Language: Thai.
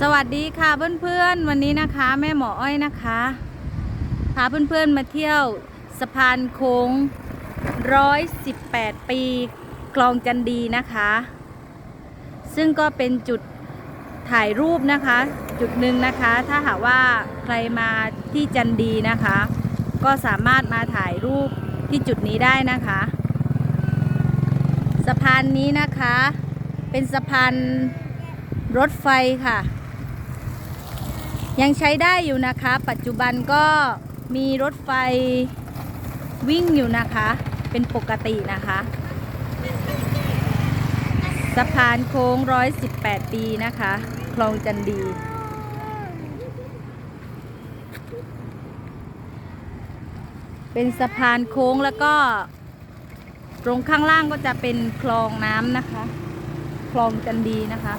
สวัสดีค่ะเพื่อนๆ วันนี้นะคะแม่หมออ้อยนะคะพาเพื่อนๆมาเที่ยวสะพานโค้ง118ปีคลองจันดีนะคะ ซึ่งก็เป็นจุดถ่ายรูปนะคะ จุดหนึ่งนะคะ ถ้าหากว่าใครมาที่จันดีนะคะ ก็สามารถมาถ่ายรูปที่จุดนี้ได้นะคะ สะพานนี้นะคะ เป็นสะพานรถไฟค่ะ ยังใช้ได้อยู่นะคะ ปัจจุบันก็มีรถไฟวิ่งอยู่นะคะ เป็นปกตินะคะ สะพานโค้ง 118 ปีนะคะ คลองจันดี เป็นสะพานโค้งแล้วก็ ตรงข้างล่างก็จะเป็นคลองน้ำนะคะ คลองจันดีนะคะ